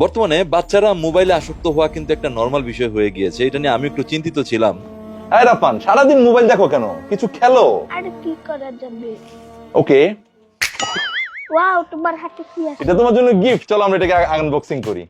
বর্তমানে বাচ্চারা মোবাইলে আসক্ত হওয়া কিন্তু একটা নর্মাল বিষয় হয়ে গিয়েছে। এটা নিয়ে আমি একটু চিন্তিত ছিলাম। হ্যাঁ রাফান সারাদিন মোবাইল দেখো কেন? কিছু খেলো? আর কি করা যাবে? ওকে। ওয়াও তোমার হাতে কি আছে? এটা তোমার জন্য গিফট চলো আমরা এটাকে আনবক্সিং করি।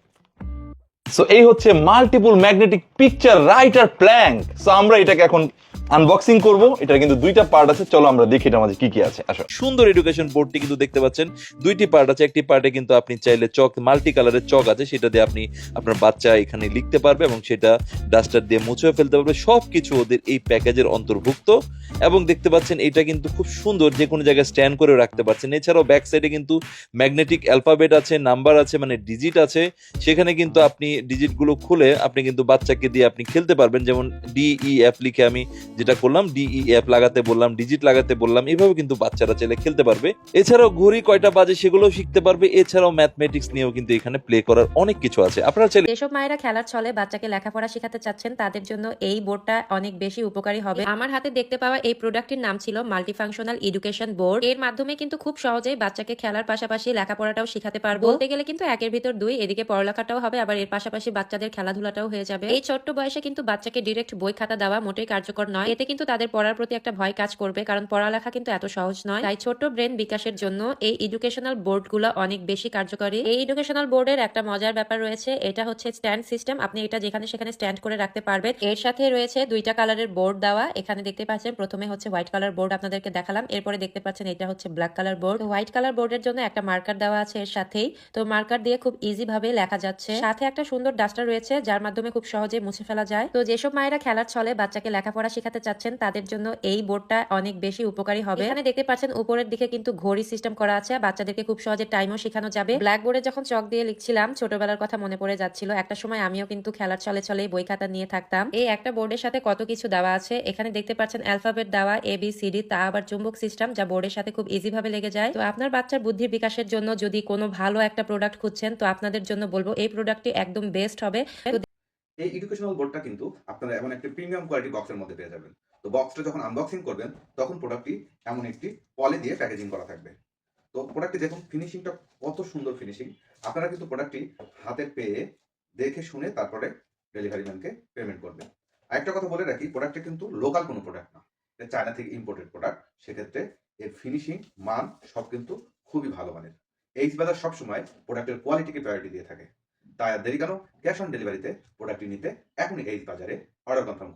সো এই হচ্ছে multiple magnetic picture writer plank so আমরা এটাকে এখন আনবক্সিং করব। এটা কিন্তু দুইটা পার্ট আছে। চলো আমরা দেখি এটার মাঝে কি কি আছে। আসো। সুন্দর এডুকেশন বোর্ডটি কিন্তু দেখতে পাচ্ছেন। দুইটি পার্ট আছে। একটি পার্টে কিন্তু আপনি চাইলে চক মাল্টি কালারের চক আছে। সেটা দিয়ে আপনি আপনার বাচ্চা এখানে লিখতে পারবে এবং সেটা ডাস্টার দিয়ে মুছেও ফেলতে পারবে। সবকিছু ওদের এই প্যাকেজের অন্তর্ভুক্ত। এবং দেখতে পাচ্ছেন, এটা কিন্তু খুব সুন্দর যে কোনো জায়গায় স্ট্যান্ড করে রাখতে পারছেন। এছাড়াও ব্যাক সাইডে কিন্তু ম্যাগনেটিক অ্যালফাবেট আছে নাম্বার আছে মানে ডিজিট আছে। সেখানে কিন্তু আপনি ডিজিটগুলো খুলে আপনি কিন্তু বাচ্চাকে দিয়ে আপনি খেলতে পারবেন। যেমন ডিই এফ লিখে আমি যেটা করলাম ডিই এফ লাগাতে বললাম ডিজিট লাগাতে বললাম এইভাবে কিন্তু বাচ্চারা চাইলে খেলতে পারবে। এছাড়াও ঘড়ি কয়টা বাজে সেগুলোও শিখতে পারবে। এছাড়াও ম্যাথমেটিক্স নিয়েও কিন্তু এখানে প্লে করার অনেক কিছু আছে। আপনারা চাইলে যেসব মায়েরা খেলার ছলে বাচ্চাকে লেখাপড়া শেখাতে চাচ্ছেন, তাদের জন্য এই বোর্ডটা অনেক বেশি উপকারী হবে। আমার হাতে দেখতে পাওয়া এই প্রোডাক্টটির নাম ছিল মাল্টিফাংশনাল এডুকেশন বোর্ড এর মাধ্যমে কিন্তু খুব সহজেই বাচ্চাকে খেলার পাশাপাশি লেখাপড়াটাও শেখাতে পারব। বলতে গেলে কিন্তু একের ভিতর দুই, এদিকে পড়ালেখাটাও হবে, আবার এর পাশাপাশি বাচ্চাদের খেলাধুলাটাও হয়ে যাবে। এই ছোট্ট বয়সে কিন্তু বাচ্চাকে ডিরেক্ট বই খাতা দেওয়া মোটেই কার্যকর নয়। এতে কিন্তু তাদের পড়ার প্রতি একটা ভয় কাজ করবে, কারণ পড়ালেখা কিন্তু এত সহজ নয়। তাই ছোট্ট ব্রেন বিকাশের জন্য এই এডুকেশনাল বোর্ডগুলো অনেক বেশি কার্যকরী। এই এডুকেশনাল বোর্ডের একটা মজার ব্যাপার রয়েছে, এটা হচ্ছে স্ট্যান্ড সিস্টেম আপনি এটা যেখানে সেখানে স্ট্যান্ড করে রাখতে পারবেন। এর সাথে রয়েছে দুইটা কালারের বোর্ড দেওয়া। এখানে দেখতে পাচ্ছেন, প্রথমে হচ্ছে হোয়াইট কালার বোর্ড আপনাদেরকে দেখালাম। এরপরে দেখতে পাচ্ছেন, এটা হচ্ছে black colour board white colour বোর্ডের জন্য একটা মার্কার দেওয়া আছে এর সাথেই। তো মার্কার দিয়ে খুব ইজি ভাবে লেখা যাচ্ছে। সাথে একটা সুন্দর ডাস্টার রয়েছে, যার মাধ্যমে খুব সহজে মুছে ফেলা যায়। তো যেসব মায়েরা খেলার ছলে বাচ্চাকে লেখাপড়া শেখাতে চাচ্ছেন, তাদের জন্য এই বোর্ডটা অনেক বেশি উপকারী হবে। এখানে দেখতে পাচ্ছেন, উপরের দিকে কিন্তু ঘড়ি সিস্টেম করা আছে বাচ্চাদেরকে খুব সহজে টাইমও শেখানো যাবে। ব্ল্যাক বোর্ডে যখন চক দিয়ে লিখছিলাম, ছোটবেলার কথা মনে পড়ে যাচ্ছিল। একটা সময় আমিও কিন্তু খেলার ছলে ছলে বই খাতা নিয়ে থাকতাম। এই একটা বোর্ডের সাথে কত কিছু দেওয়া আছে, এখানে দেখতে পাচ্ছেন অ্যালফাবেট দেওয়া এ বি সি ডি তা আবার চুম্বক সিস্টেম যা বোর্ডের সাথে খুব ইজি ভাবে লেগে যায়। তো আপনার বাচ্চার বুদ্ধির বিকাশের জন্য যদি কোনো ভালো একটা প্রোডাক্ট খুঁজছেন, তো আপনাদের জন্য বলব, এই প্রোডাক্টটি একদম বেস্ট হবে। এই এডুকেশনাল বোর্ডটা কিন্তু আপনারা এমন একটি প্রিমিয়াম কোয়ালিটি বক্সের মধ্যে পেয়ে যাবেন। তো বক্সটা যখন আনবক্সিং করবেন তখন প্রোডাক্টটি এমন একটি পলে দিয়ে প্যাকেজিং করা থাকবে। তো প্রোডাক্টটি দেখুন ফিনিশিংটা কত সুন্দর ফিনিশিং আপনারা কিন্তু প্রোডাক্টটি হাতে পেয়ে দেখে শুনে তারপরে ডেলিভারি ম্যানকে পেমেন্ট করবেন। আরেকটা কথা বলে রাখি প্রোডাক্টটা কিন্তু লোকাল কোনো প্রোডাক্ট না। এটা চায়না থেকে ইম্পোর্টেড প্রোডাক্ট সেক্ষেত্রে এর ফিনিশিং মান সব কিন্তু খুবই ভালো মানের। এইচ বাজার সবসময় প্রোডাক্টের কোয়ালিটিকে প্রায়োরিটি দিয়ে থাকে। তাই আর দেরি কেন? ক্যাশ অন ডেলিভারিতে প্রোডাক্টটি নিতে এখনই এই বাজারে অর্ডার কনফার্ম